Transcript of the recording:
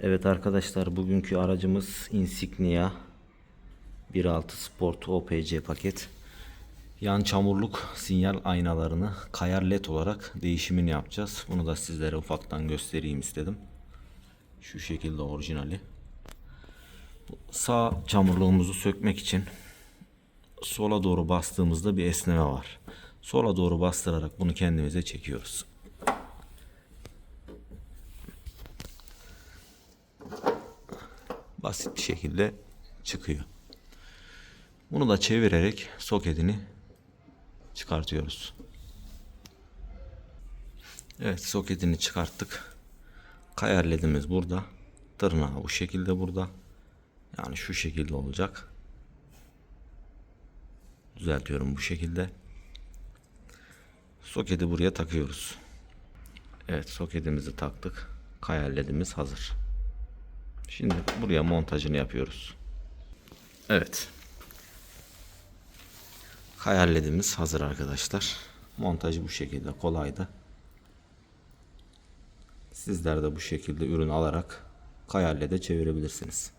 Evet arkadaşlar bugünkü aracımız Insignia 1.6 Sport OPC paket. Yan çamurluk sinyal aynalarını kayar led olarak değişimini yapacağız. Bunu da sizlere ufaktan göstereyim istedim. Şu şekilde orijinali. Sağ çamurluğumuzu sökmek için sola doğru bastığımızda bir esneme var. Sola doğru bastırarak bunu kendimize çekiyoruz. Basit bir şekilde çıkıyor. Bunu da çevirerek soketini çıkartıyoruz. Evet soketini çıkarttık. Kayar ledimiz burada. Tırnağı bu şekilde burada. Yani şu şekilde olacak. Düzeltiyorum bu şekilde. Soketi buraya takıyoruz. Evet soketimizi taktık. Kayar ledimiz hazır. Şimdi buraya montajını yapıyoruz. Evet. Kayar ledimiz hazır arkadaşlar. Montajı bu şekilde kolaydı. Sizler de bu şekilde ürün alarak kayar lede çevirebilirsiniz.